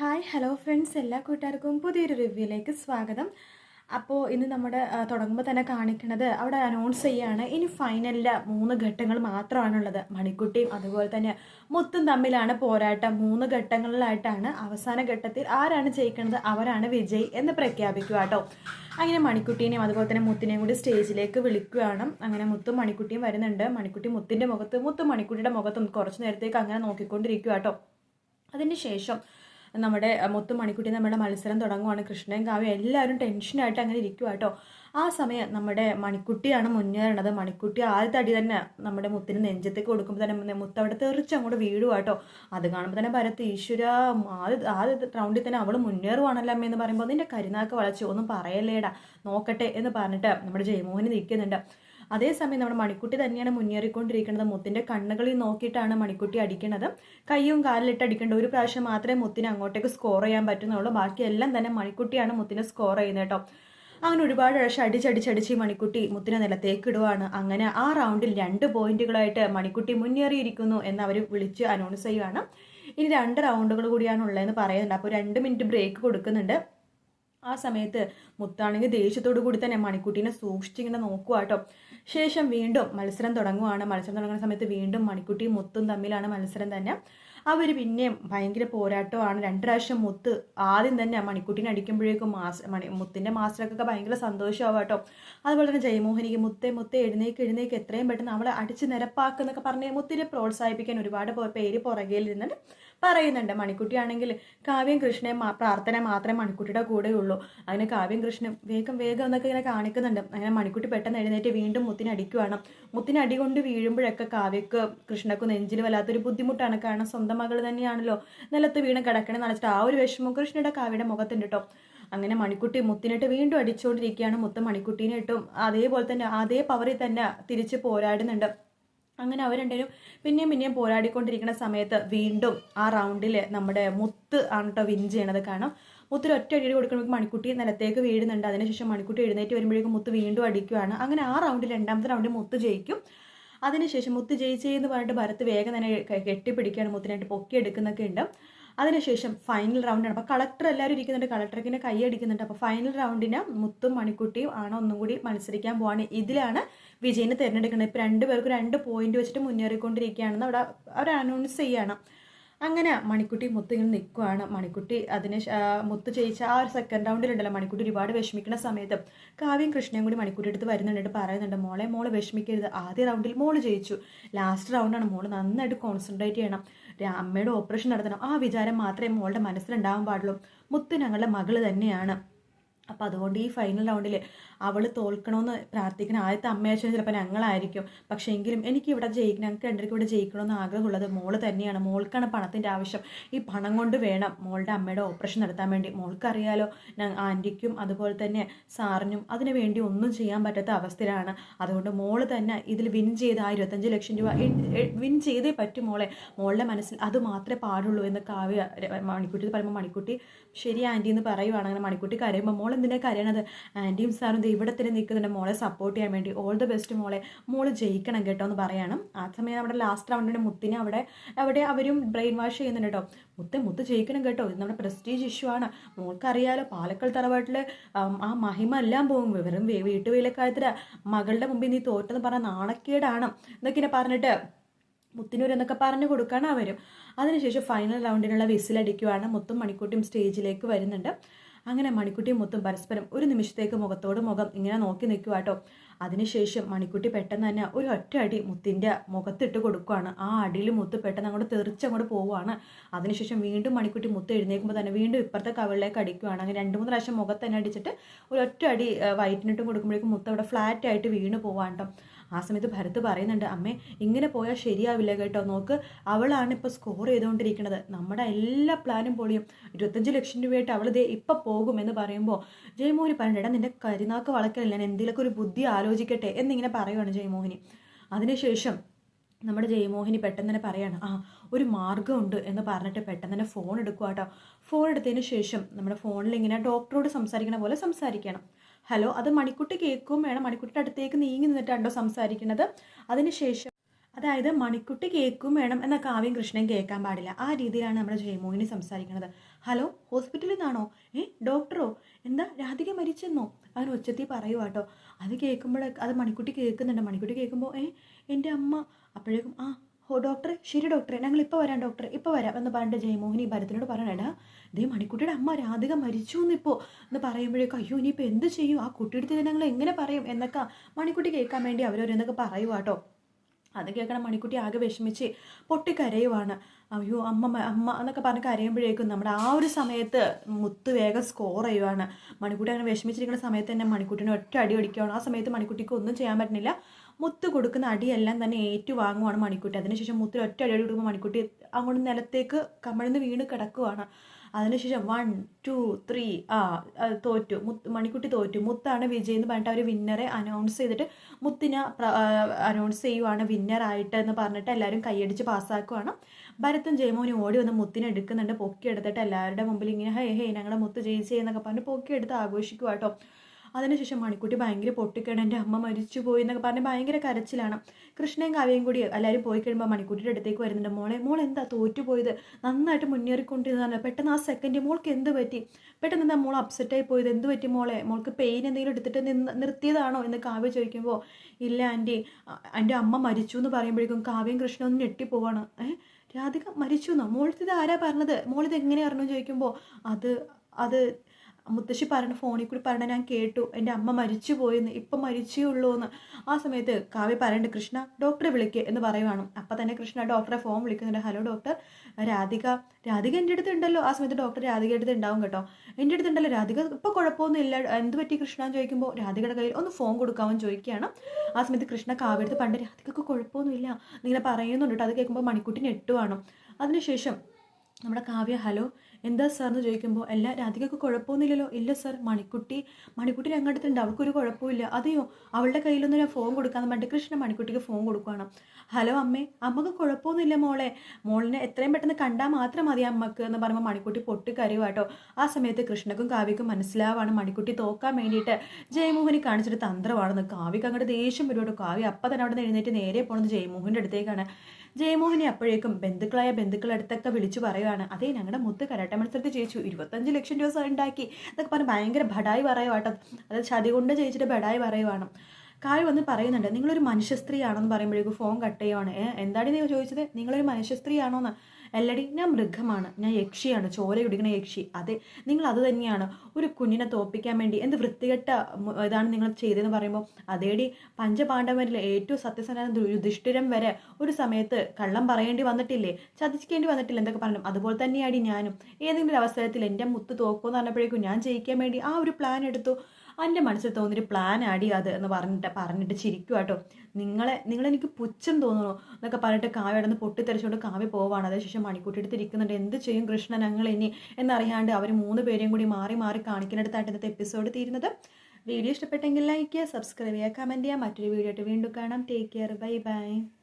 Hi hello friends. എല്ലാ കൂട്ടുകാർക്കും പുതിയൊരു റിവ്യൂയിലേക്ക് സ്വാഗതം. അപ്പോൾ ഇന്ന് നമ്മുടെ തുടങ്ങുമ്പോൾ തന്നെ കാണിക്കുന്നത് അവിടെ അനൗൺസ് ചെയ്യുകയാണ് ഇനി ഫൈനലിലെ മൂന്ന് ഘട്ടങ്ങൾ മാത്രമാണുള്ളത്. മണിക്കുട്ടിയും അതുപോലെ തന്നെ മുത്തും തമ്മിലാണ് പോരാട്ടം. മൂന്ന് ഘട്ടങ്ങളിലായിട്ടാണ് അവസാന ഘട്ടത്തിൽ ആരാണ് ജയിക്കുന്നത് അവരാണ് വിജയ് എന്ന് പ്രഖ്യാപിക്കുക കേട്ടോ. അങ്ങനെ മണിക്കുട്ടീനെയും അതുപോലെ തന്നെ മുത്തിനെയും കൂടി സ്റ്റേജിലേക്ക് വിളിക്കുകയാണ്. അങ്ങനെ മുത്തും മണിക്കുട്ടിയും വരുന്നുണ്ട്. മണിക്കുട്ടി മുത്തിന്റെ മുഖത്ത് മുത്തും മണിക്കുട്ടിയുടെ മുഖത്തും കുറച്ച് നേരത്തേക്ക് അങ്ങനെ നോക്കിക്കൊണ്ടിരിക്കുക കേട്ടോ. അതിന് ശേഷം നമ്മുടെ മൊത്തം മണിക്കുട്ടി നമ്മുടെ മത്സരം തുടങ്ങുവാണ്. കൃഷ്ണയും കാവ്യം എല്ലാവരും ടെൻഷനായിട്ട് അങ്ങനെ ഇരിക്കുക കേട്ടോ. ആ സമയം നമ്മുടെ മണിക്കുട്ടിയാണ് മുന്നേറണത്. മണിക്കുട്ടി ആദ്യത്തെ അടി തന്നെ നമ്മുടെ മുത്തിന് നെഞ്ചത്തേക്ക് കൊടുക്കുമ്പോൾ തന്നെ മുത്ത് അവിടെ തെറിച്ച് അങ്ങോട്ട് വീഴുക കേട്ടോ. അത് കാണുമ്പോൾ തന്നെ ഭരത് ഈശ്വര ആദ്യ ആദ്യ റൗണ്ടിൽ തന്നെ അവൾ മുന്നേറുവാണല്ലോ അമ്മ എന്ന് പറയുമ്പോൾ നിന്റെ കരുനാക്ക് വളച്ചു ഒന്നും പറയല്ലേടാ. നോക്കട്ടെ എന്ന് പറഞ്ഞിട്ട് നമ്മുടെ ജയമോഹന് നിൽക്കുന്നുണ്ട്. അതേസമയം നമ്മുടെ മണിക്കുട്ടി തന്നെയാണ് മുന്നേറിക്കൊണ്ടിരിക്കുന്നത്. മുത്തിന്റെ കണ്ണുകളിൽ നോക്കിയിട്ടാണ് മണിക്കുട്ടി അടിക്കുന്നത്. കൈയും കാലിലിട്ട് അടിക്കേണ്ട ഒരു പ്രാവശ്യം മാത്രമേ മുത്തിന് അങ്ങോട്ടേക്ക് സ്കോർ ചെയ്യാൻ പറ്റുന്നുള്ളൂ. ബാക്കിയെല്ലാം തന്നെ മണിക്കുട്ടിയാണ് മുത്തിനെ സ്കോർ ചെയ്യുന്നത് കേട്ടോ. അങ്ങനെ ഒരുപാട് പ്രാവശ്യം അടിച്ചടിച്ചടിച്ച് മണിക്കുട്ടി മുത്തിനെ നിലത്തേക്ക് ഇടുവാണ്. അങ്ങനെ ആ റൗണ്ടിൽ രണ്ട് പോയിന്റുകളായിട്ട് മണിക്കുട്ടി മുന്നേറിയിരിക്കുന്നു എന്ന് അവർ വിളിച്ച് അനൗൺസ് ചെയ്യുകയാണ് ഇനി രണ്ട് റൗണ്ടുകൾ കൂടിയാണ് ഉള്ളതെന്ന് പറയുന്നുണ്ട്. അപ്പോൾ രണ്ട് മിനിറ്റ് ബ്രേക്ക് കൊടുക്കുന്നുണ്ട്. ആ സമയത്ത് മുത്താണെങ്കിൽ ദേഷ്യത്തോടു കൂടി തന്നെ മണിക്കുട്ടീനെ സൂക്ഷിച്ചിങ്ങനെ നോക്കുക കേട്ടോ. ശേഷം വീണ്ടും മത്സരം തുടങ്ങുവാണ്. മത്സരം തുടങ്ങുന്ന സമയത്ത് വീണ്ടും മണിക്കുട്ടിയും മുത്തും തമ്മിലാണ് മത്സരം തന്നെ. അവർ പിന്നെയും ഭയങ്കര പോരാട്ടമാണ്. രണ്ട് പ്രാവശ്യം മുത്ത് ആദ്യം തന്നെ മണിക്കുട്ടീനെ അടിക്കുമ്പോഴേക്കും മാസ് മണി മുത്തിന്റെ മാസ്റ്റർക്കൊക്കെ ഭയങ്കര സന്തോഷമാവും കേട്ടോ അതുപോലെ തന്നെ ജയമോഹനിക്ക് മുത്തേ മുത്തേ എഴുന്നേക്ക് എഴുന്നേക്ക് എത്രയും പെട്ടെന്ന് അവളെ അടിച്ച് നിരപ്പാക്കുന്നൊക്കെ പറഞ്ഞ് മുത്തിനെ പ്രോത്സാഹിപ്പിക്കാൻ ഒരുപാട് പേര് പുറകയിൽ നിന്നിട്ട് പറയുന്നുണ്ട്. മണിക്കുട്ടിയാണെങ്കിൽ കാവ്യം കൃഷ്ണൻ മാ- പ്രാർത്ഥന മാത്രമേ മണിക്കുട്ടിയുടെ കൂടെയുള്ളൂ. അങ്ങനെ കാവ്യം കൃഷ്ണൻ വേഗം വേഗം എന്നൊക്കെ ഇങ്ങനെ കാണിക്കുന്നുണ്ട്. അങ്ങനെ മണിക്കുട്ടി പെട്ടെന്ന് എഴുന്നേറ്റ് വീണ്ടും മുത്തിനടിക്കുവാണ് മുത്തിനടി കൊണ്ട് വീഴുമ്പോഴൊക്കെ കാവ്യക്ക് കൃഷ്ണക്ക് നെഞ്ചിൽ വല്ലാത്തൊരു ബുദ്ധിമുട്ടാണ്. കാരണം സ്വന്തം മകൾ തന്നെയാണല്ലോ. നിലത്ത് വീണ് കിടക്കണമെന്ന് നനച്ചിട്ട് ആ ഒരു വിഷമം കൃഷ്ണയുടെ കാവ്യയുടെ മുഖത്തുണ്ട് കേട്ടോ. അങ്ങനെ മണിക്കുട്ടി മുത്തിനിട്ട് വീണ്ടും അടിച്ചുകൊണ്ടിരിക്കുകയാണ് മുത്ത് മണിക്കുട്ടീനെ ഇട്ടും അതേപോലെ തന്നെ അതേ പവറിൽ തന്നെ തിരിച്ച് പോരാടുന്നുണ്ട്. അങ്ങനെ അവർ രണ്ടുപേരും പിന്നെയും പിന്നെയും പോരാടിക്കൊണ്ടിരിക്കുന്ന സമയത്ത് വീണ്ടും ആ റൗണ്ടിൽ നമ്മുടെ മുത്ത് ആണ് കേട്ടോ വിൻ ചെയ്യണത് കാണാം. മുത്തിന് ഒറ്റ അടി കൊടുക്കുമ്പോൾ മണിക്കുട്ടി നിലത്തേക്ക് വീഴുന്നുണ്ട്. അതിനുശേഷം മണിക്കുട്ടി എഴുന്നേറ്റ് വരുമ്പോഴേക്കും മുത്ത് വീണ്ടും അടിക്കുകയാണ് അങ്ങനെ ആ റൗണ്ടിൽ രണ്ടാമത്തെ റൗണ്ടിൽ മുത്ത് ജയിക്കും. അതിനുശേഷം മുത്ത് ജയിച്ചേ എന്ന് പറഞ്ഞിട്ട് ഭരത് വേഗം തന്നെ കെട്ടിപ്പിടിക്കുകയാണ്. മുത്തിനായിട്ട് പൊക്കിയെടുക്കുന്നൊക്കെ ഉണ്ട്. അതിനുശേഷം ഫൈനൽ റൗണ്ടാണ് അപ്പോൾ കളക്ടർ എല്ലാവരും ഇരിക്കുന്നുണ്ട്. കളക്ടർക്ക് കൈയടിക്കുന്നുണ്ട് അപ്പോൾ ഫൈനൽ റൗണ്ടിന് മുത്തും മണിക്കുട്ടിയും ആണ് ഒന്നും കൂടി മത്സരിക്കാൻ പോവാണ്. ഇതിലാണ് വിജയിനെ തിരഞ്ഞെടുക്കുന്നത്. ഇപ്പോൾ രണ്ട് പേർക്ക് രണ്ട് പോയിന്റ് വെച്ചിട്ട് മുന്നേറിക്കൊണ്ടിരിക്കുകയാണെന്ന് അവിടെ അവർ അനൗൺസ് ചെയ്യാണ്. അങ്ങനെ മണിക്കുട്ടി മുത്ത് ഇങ്ങനെ നിൽക്കുവാണ് മണിക്കുട്ടി അതിന് മുത്ത് ജയിച്ച ആ ഒരു സെക്കൻഡ് റൗണ്ടിലുണ്ടല്ലോ മണിക്കുട്ടി ഒരുപാട് വിഷമിക്കുന്ന സമയത്ത് കാവ്യം കൃഷ്ണയും കൂടി മണിക്കുട്ടി അടുത്ത് വരുന്നുണ്ട് പറയുന്നുണ്ട് മോളെ മോൾ വിഷമിക്കരുത്. ആദ്യ റൗണ്ടിൽ മോൾ ജയിച്ചു. ലാസ്റ്റ് റൗണ്ടാണ് മോൾ നന്നായിട്ട് കോൺസെൻട്രേറ്റ് ചെയ്യണം. അമ്മയുടെ ഓപ്പറേഷൻ നടത്തണം. ആ വിചാരം മാത്രമേ മോളുടെ മനസ്സിലുണ്ടാവാൻ പാടുള്ളൂ. മുത്ത് ഞങ്ങളുടെ മകൾ തന്നെയാണ്. അപ്പം അതുകൊണ്ട് ഈ ഫൈനൽ റൗണ്ടിൽ അവൾ തോൽക്കണമെന്ന് പ്രാർത്ഥിക്കുന്ന ആദ്യത്തെ അമ്മയച്ഛനും ചിലപ്പോൾ ഞങ്ങളായിരിക്കും. പക്ഷേ എങ്കിലും എനിക്ക് ഇവിടെ ജയിക്കണം ഞങ്ങൾക്ക് രണ്ടരയ്ക്ക് ഇവിടെ ജയിക്കണമെന്ന് ആഗ്രഹമുള്ളത് മോൾ തന്നെയാണ്. മോൾക്കാണ് പണത്തിന്റെ ആവശ്യം. ഈ പണം കൊണ്ട് വേണം മോളുടെ അമ്മയുടെ ഓപ്പറേഷൻ നടത്താൻ വേണ്ടി. മോൾക്കറിയാലോ ആന്റിക്കും അതുപോലെ തന്നെ സാറിനും അതിനു വേണ്ടി ഒന്നും ചെയ്യാൻ പറ്റാത്ത അവസ്ഥയിലാണ്. അതുകൊണ്ട് മോൾ തന്നെ ഇതിൽ വിൻ ചെയ്ത് ആ ഇരുപത്തഞ്ച് ലക്ഷം രൂപ വിൻ ചെയ്തേ പറ്റും മോളെ. മോളുടെ മനസ്സിൽ അത് മാത്രമേ പാടുള്ളൂ എന്ന് കാവ്യ മണിക്കുട്ടി പറയുമ്പോൾ മണിക്കുട്ടി ശരി ആന്റി എന്ന് പറയുവാണ്. അങ്ങനെ മണിക്കുട്ടി കരയുമ്പോൾ മോൾ എന്തിനാ കരയണത്? ആന്റിയും സാറും ഇവിടെ തന്നെ നിൽക്കുന്നുണ്ട്. മോളെ സപ്പോർട്ട് ചെയ്യാൻ വേണ്ടി. ഓൾ ദ ബെസ്റ്റ് മോളെ. മോൾ ജയിക്കണം കേട്ടോ എന്ന് പറയണം. ആ സമയം നമ്മുടെ ലാസ്റ്റ് റൗണ്ടിന്റെ മുത്തിനെ അവിടെ അവിടെ അവരും ബ്രെയിൻ വാഷ് ചെയ്യുന്നുണ്ട് കേട്ടോ. മുത്ത് മുത്ത് ജയിക്കണം കേട്ടോ. ഇത് നമ്മുടെ പ്രസ്റ്റീജ് ഇഷ്യൂ ആണ്. മോൾക്കറിയാലോ പാലക്കൽ തറവാട്ടിൽ ആ മഹിമ എല്ലാം പോകും. വെറും വീ- വീട്ടുവേലക്കാര്യത്തിന് മകളുടെ മുമ്പിൽ നീ തോറ്റെന്ന് പറഞ്ഞ നാണക്കേടാണ്. എന്നൊക്കെ പറഞ്ഞിട്ട് മുത്തിനൂർ എന്നൊക്കെ പറഞ്ഞു കൊടുക്കുകയാണ് അവരും. അതിനുശേഷം ഫൈനൽ റൗണ്ടിനുള്ള വിസിലടിക്കുവാണ്. മുത്തും മണിക്കൂട്ടിയും സ്റ്റേജിലേക്ക് വരുന്നുണ്ട്. അങ്ങനെ മണിക്കുട്ടി മുത്തും പരസ്പരം ഒരു നിമിഷത്തേക്ക് മുഖത്തോട് മുഖം ഇങ്ങനെ നോക്കി നിൽക്കുക കേട്ടോ അതിനുശേഷം മണിക്കുട്ടി പെട്ടെന്ന് തന്നെ ഒരു ഒറ്റ അടി മുത്തിന്റെ മുഖത്തിട്ട് കൊടുക്കുകയാണ് ആ അടിയിൽ മുത്ത് പെട്ടെന്ന് അങ്ങോട്ട് തെറിച്ചങ്ങോട്ട് പോവുകയാണ് അതിനുശേഷം വീണ്ടും മണിക്കുട്ടി മുത്ത് എഴുന്നേൽക്കുമ്പോൾ തന്നെ വീണ്ടും ഇപ്പുറത്തെ കവിളിലേക്ക് അടിക്കുകയാണ് അങ്ങനെ രണ്ട് മൂന്ന് പ്രാവശ്യം മുഖത്ത് തന്നെ അടിച്ചിട്ട് ഒരു ഒറ്റ അടി വയറ്റിനിട്ടും കൊടുക്കുമ്പോഴേക്കും മുത്ത് അവിടെ ഫ്ലാറ്റായിട്ട് വീണ് പോവാണ്ടോ ആ സമയത്ത് ഭരത് പറയുന്നുണ്ട് അമ്മേ ഇങ്ങനെ പോയാൽ ശരിയാവില്ല കേട്ടോ. നോക്ക് അവളാണ് ഇപ്പോൾ സ്കോർ ചെയ്തുകൊണ്ടിരിക്കുന്നത്. നമ്മുടെ എല്ലാ പ്ലാനും പൊളിയും. ഇരുപത്തഞ്ച് ലക്ഷം രൂപയായിട്ട് അവൾ ദേ ഇപ്പം പോകും എന്ന് പറയുമ്പോൾ ജയമോഹിനി പറഞ്ഞിട്ട് "എടാ, നിന്റെ കരിനാക്ക് വളക്കലില്ല. ഞാൻ എന്തെങ്കിലുമൊക്കെ ഒരു ബുദ്ധി ആലോചിക്കട്ടെ എന്നിങ്ങനെ പറയുവാണ് ജയമോഹിനി. അതിനുശേഷം നമ്മുടെ ജയമോഹിനി പെട്ടെന്ന് തന്നെ പറയാണ് ആ ഒരു മാർഗമുണ്ട് എന്ന് പറഞ്ഞിട്ട് പെട്ടെന്ന് തന്നെ ഫോൺ എടുക്കുക കേട്ടോ. ഫോൺ എടുത്തതിന് ശേഷം നമ്മുടെ ഫോണിൽ ഇങ്ങനെ ഡോക്ടറോട് സംസാരിക്കണ പോലെ സംസാരിക്കണം. ഹലോ അത് മണിക്കുട്ടി കേൾക്കും. വേണം മണിക്കുട്ടിയുടെ അടുത്തേക്ക് നീങ്ങി നിന്നിട്ടാണ്ടോ സംസാരിക്കുന്നത്. അതിനുശേഷം അതായത് മണിക്കുട്ടി കേൾക്കും വേണം എന്ന കാവ്യം കൃഷ്ണൻ കേൾക്കാൻ പാടില്ല. ആ രീതിയിലാണ് നമ്മുടെ ജയമോഹിനി സംസാരിക്കുന്നത്. ഹലോ ഹോസ്പിറ്റലിൽ നിന്നാണോ? ഏ ഡോക്ടറോ? എന്താ രാധിക മരിച്ചെന്നോ? അവൻ ഉച്ചത്തിൽ പറയുക കേട്ടോ അത് കേൾക്കുമ്പോഴൊക്കെ അത് മണിക്കുട്ടി കേൾക്കുന്നുണ്ട്. മണിക്കുട്ടി കേൾക്കുമ്പോൾ ഏ എന്റെ അമ്മ. അപ്പോഴേക്കും ആ ഹോ ഡോക്ടർ ശരി ഡോക്ടറെ ഞങ്ങൾ ഇപ്പോൾ വരാം ഡോക്ടർ ഇപ്പോൾ വരാം എന്ന് പറഞ്ഞിട്ട് ജയമോഹിനി ഭരത്തിനോട് പറയണേടാ ദേ മണിക്കുട്ടിയുടെ അമ്മ രാധിക മരിച്ചു എന്നിപ്പോൾ എന്ന് പറയുമ്പോഴേക്കും അയ്യോ ഇനിയിപ്പോൾ എന്ത് ചെയ്യും? ആ കുട്ടിയുടെ ഞങ്ങൾ എങ്ങനെ പറയും? എന്നൊക്കെ മണിക്കുട്ടി കേൾക്കാൻ വേണ്ടി അവരവരെന്നൊക്കെ പറയുക കേട്ടോ അത് കേൾക്കണം മണിക്കുട്ടി ആകെ വിഷമിച്ച് പൊട്ടിക്കരയുവാണ്. അയ്യോ അമ്മ അമ്മ എന്നൊക്കെ പറഞ്ഞ് കരയുമ്പോഴേക്കും നമ്മുടെ ആ ഒരു സമയത്ത് മുത്ത് വേഗം സ്കോർ ചെയ്യുവാണ്. മണിക്കുട്ടി അങ്ങനെ വിഷമിച്ചിരിക്കുന്ന സമയത്ത് തന്നെ മണിക്കുട്ടിനെ ഒറ്റ അടി അടിക്കുകയാണ് ആ സമയത്ത് മണിക്കുട്ടിക്ക് ഒന്നും ചെയ്യാൻ പറ്റുന്നില്ല. മുത്ത് കൊടുക്കുന്ന അടിയെല്ലാം തന്നെ ഏറ്റു വാങ്ങുവാണ് മണിക്കുട്ടി. അതിനുശേഷം മുത്തിൽ ഒറ്റ അടി കൊടുക്കുമ്പോൾ മണിക്കുട്ടി അങ്ങോട്ട് നിലത്തേക്ക് കമഴ്ന്ന് വീണ് കിടക്കുവാണ്. അതിനുശേഷം വൺ ടു ത്രീ ആ തോറ്റു. മുത്ത് മണിക്കുട്ടി തോറ്റു. മുത്താണ് വിജയ് എന്ന് പറഞ്ഞിട്ട് അവർ വിന്നറെ അനൗൺസ് ചെയ്തിട്ട് മുത്തിനെ അനൗൺസ് ചെയ്യുവാണ്. വിന്നറായിട്ട് എന്ന് പറഞ്ഞിട്ട് എല്ലാവരും കൈയടിച്ച് പാസ്സാക്കുവാണ്. ഭരത്തും ജയമോനും ഓടി വന്ന് മുത്തിനെ എടുക്കുന്നുണ്ട്. പൊക്കിയെടുത്തിട്ട് എല്ലാവരുടെ മുമ്പിൽ ഇങ്ങനെ ഹേ ഹേ ഞങ്ങളുടെ മുത്ത് ജയിച്ചേ എന്നൊക്കെ പറഞ്ഞ് പൊക്കിയെടുത്ത് ആഘോഷിക്കുക കേട്ടോ അതിനുശേഷം മണിക്കുട്ടി ഭയങ്കര പൊട്ടിക്കണം എന്റെ അമ്മ മരിച്ചു പോയി എന്നൊക്കെ പറഞ്ഞ് ഭയങ്കര കരച്ചിലാണ്. കൃഷ്ണയും കാവ്യയും കൂടി എല്ലാവരും പോയി കഴിയുമ്പോൾ മണിക്കുട്ടിയുടെ അടുത്തേക്ക് വരുന്നുണ്ട്. മോളെ മോൾ എന്താ തോറ്റുപോയത്? നന്നായിട്ട് മുന്നേറിക്കൊണ്ടിരുന്നതാണ് പെട്ടെന്ന് ആ സെക്കൻഡ് മോൾക്ക് എന്ത് പറ്റി? പെട്ടെന്ന് എന്താ മോൾ അപ്സെറ്റായി പോയത്? എന്ത് പറ്റി മോളെ? മോൾക്ക് പെയിൻ എന്തെങ്കിലും എടുത്തിട്ട് നിർത്തിയതാണോ എന്ന് കാവ്യ ചോദിക്കുമ്പോൾ ഇല്ല ആന്റി എന്റെ അമ്മ മരിച്ചു എന്ന് പറയുമ്പോഴേക്കും കാവ്യം കൃഷ്ണ ഒന്ന് ഞെട്ടിപ്പോവാണ്. ഏഹ് രാധിക മരിച്ചു എന്നോ മോളിത് ആരാ പറഞ്ഞത്? മോളിത് എങ്ങനെ അറിഞ്ഞു ചോദിക്കുമ്പോൾ അത് അത് മുത്തശ്ശി പറഞ്ഞ ഫോണിൽ കൂടി പറഞ്ഞ ഞാൻ കേട്ടു. എന്റെ അമ്മ മരിച്ചു പോയെന്ന് ഇപ്പം മരിച്ചേ ഉള്ളൂ എന്ന് ആ സമയത്ത് കാവ്യ പറയണ്ട് കൃഷ്ണ ഡോക്ടറെ വിളിക്ക് എന്ന് പറയുവാണ്. അപ്പം തന്നെ കൃഷ്ണ ഡോക്ടറെ ഫോൺ വിളിക്കുന്നുണ്ട്. ഹലോ ഡോക്ടർ രാധിക രാധിക എന്റെ അടുത്ത് ഉണ്ടല്ലോ. ആ സമയത്ത് ഡോക്ടർ രാധിക അടുത്ത് ഉണ്ടാവും കേട്ടോ. എന്റെ അടുത്ത് ഉണ്ടല്ലോ. രാധിക ഇപ്പോൾ കുഴപ്പമൊന്നും ഇല്ല. എന്ത് പറ്റി കൃഷ്ണ? എന്ന് ചോദിക്കുമ്പോൾ രാധികയുടെ കയ്യിൽ ഒന്ന് ഫോൺ കൊടുക്കാമെന്ന് ചോദിക്കുകയാണ്. ആ സമയത്ത് കൃഷ്ണ കാവ്യ എടുത്ത് പണ്ട് രാധികക്ക് കുഴപ്പമൊന്നുമില്ല നിങ്ങളെ പറയുന്നുണ്ട് കേട്ടോ. അത് കേൾക്കുമ്പോൾ മണിക്കുട്ടി എട്ടുവാണ്. അതിനുശേഷം നമ്മുടെ കാവ്യ ഹലോ എന്താ സാർ എന്ന് ചോദിക്കുമ്പോൾ എല്ലാ രാധികക്ക് കുഴപ്പമൊന്നുമില്ലല്ലോ. ഇല്ല സാർ. മണിക്കുട്ടി മണിക്കുട്ടി രംഗത്തുണ്ട്. അവൾക്കൊരു കുഴപ്പമില്ല അതെയോ? അവളുടെ കയ്യിലൊന്നും ഞാൻ ഫോൺ കൊടുക്കാന്ന് പറഞ്ഞിട്ട് കൃഷ്ണ മണിക്കുട്ടിക്ക് ഫോൺ കൊടുക്കുകയാണ് ഹലോ അമ്മേ. അമ്മയ്ക്ക് കുഴപ്പമൊന്നുമില്ല മോളെ. മോളിനെ എത്രയും പെട്ടെന്ന് കണ്ടാൽ മാത്രം മതി അമ്മയ്ക്ക് എന്ന് പറയുമ്പോൾ മണിക്കുട്ടി പൊട്ടിക്കരയുവാട്ടോ ആ സമയത്ത് കൃഷ്ണക്കും കാവ്യക്കും മനസ്സിലാവാണ് മണിക്കുട്ടി തോക്കാൻ വേണ്ടിയിട്ട് ജയമോഹനെ കാണിച്ചിട്ട് തന്ത്രമാണെന്ന്. കാവ്യക്ക് അങ്ങോട്ട് ദേഷ്യം വരുവാട്ടോ കാവ്യ അപ്പം തന്നെ അവിടെ നിന്ന് എഴുന്നേറ്റ് നേരെ പോണത് ജയമോഹന്റെ അടുത്തേക്കാണ്. ജയമോഹനെ അപ്പോഴേക്കും ബന്ധുക്കളായ ബന്ധുക്കളടുത്തൊക്കെ വിളിച്ചു പറയുവാണ്. അതേ ഞങ്ങളുടെ മുത്ത് കരാട്ട മത്സരത്തിൽ ജയിച്ചു. ഇരുപത്തഞ്ച് ലക്ഷം രൂപ ഉണ്ടാക്കി എന്നൊക്കെ പറഞ്ഞ് ഭയങ്കര ഭടായി പറയുവാട്ടോ അത് ചതി കൊണ്ട് ജയിച്ചിട്ട് ഭടായി പറയുവാണ്. കായ് വന്ന് പറയുന്നുണ്ട് നിങ്ങളൊരു മനുഷ്യ സ്ത്രീയാണെന്ന് പറയുമ്പോഴേക്കും ഫോൺ കട്ട് ചെയ്യുവാണ്. എന്താടി നീ ചോദിച്ചത്? നിങ്ങളൊരു മനുഷ്യ സ്ത്രീയാണോന്ന്? അല്ലടി ഞാൻ മൃഗമാണ്. ഞാൻ യക്ഷിയാണ്. ചോര കുടിക്കുന്ന യക്ഷി. അതെ നിങ്ങൾ അത് തന്നെയാണ്. ഒരു കുഞ്ഞിനെ തോപ്പിക്കാൻ വേണ്ടി എന്ത് വൃത്തികെട്ട ഇതാണ് നിങ്ങൾ ചെയ്തതെന്ന് പറയുമ്പോൾ അതേടി പഞ്ചപാണ്ഡവരിൽ ഏറ്റവും സത്യസന്ധന യുധിഷ്ഠിരം വരെ ഒരു സമയത്ത് കള്ളം പറയേണ്ടി വന്നിട്ടില്ലേ? ചതിക്കേണ്ടി വന്നിട്ടില്ല എന്തൊക്കെ പറഞ്ഞു. അതുപോലെ തന്നെയാടി ഞാനും. ഏതെങ്കിലും അവസരത്തിൽ എന്റെ മുത്ത് തോക്കുമെന്ന് പറഞ്ഞപ്പോഴേക്കും ഞാൻ ജയിക്കാൻ വേണ്ടി ആ ഒരു പ്ലാൻ എടുത്തു. എന്റെ മനസ്സിൽ തോന്നിയൊരു പ്ലാൻ ആടി അത് എന്ന് പറഞ്ഞിട്ട് പറഞ്ഞിട്ട് ചിരിക്കുക കേട്ടോ നിങ്ങളെ നിങ്ങളെനിക്ക് പുച്ഛം തോന്നുന്നു എന്നൊക്കെ പറഞ്ഞിട്ട് കാവ്യ കിടന്ന് പൊട്ടിത്തെറിച്ചുകൊണ്ട് കാവ്യ പോവാണ്. അതിനുശേഷം മണിക്കൂട്ടി എടുത്തിരിക്കുന്നുണ്ട് എന്ത് ചെയ്യും കൃഷ്ണൻ ഞങ്ങൾ ഇനി എന്നറിയാണ്ട് അവർ മൂന്ന് പേരെയും കൂടി മാറി മാറി കാണിക്കുന്നിടത്തായിട്ട് ഇന്നത്തെ എപ്പിസോഡ് തീരുന്നത്. വീഡിയോ ഇഷ്ടപ്പെട്ടെങ്കിൽ ലൈക്ക് ചെയ്യുക സബ്സ്ക്രൈബ് ചെയ്യുക കമന്റ് ചെയ്യുക. മറ്റൊരു വീഡിയോ ആയിട്ട് വീണ്ടും കാണാം. Take care bye bye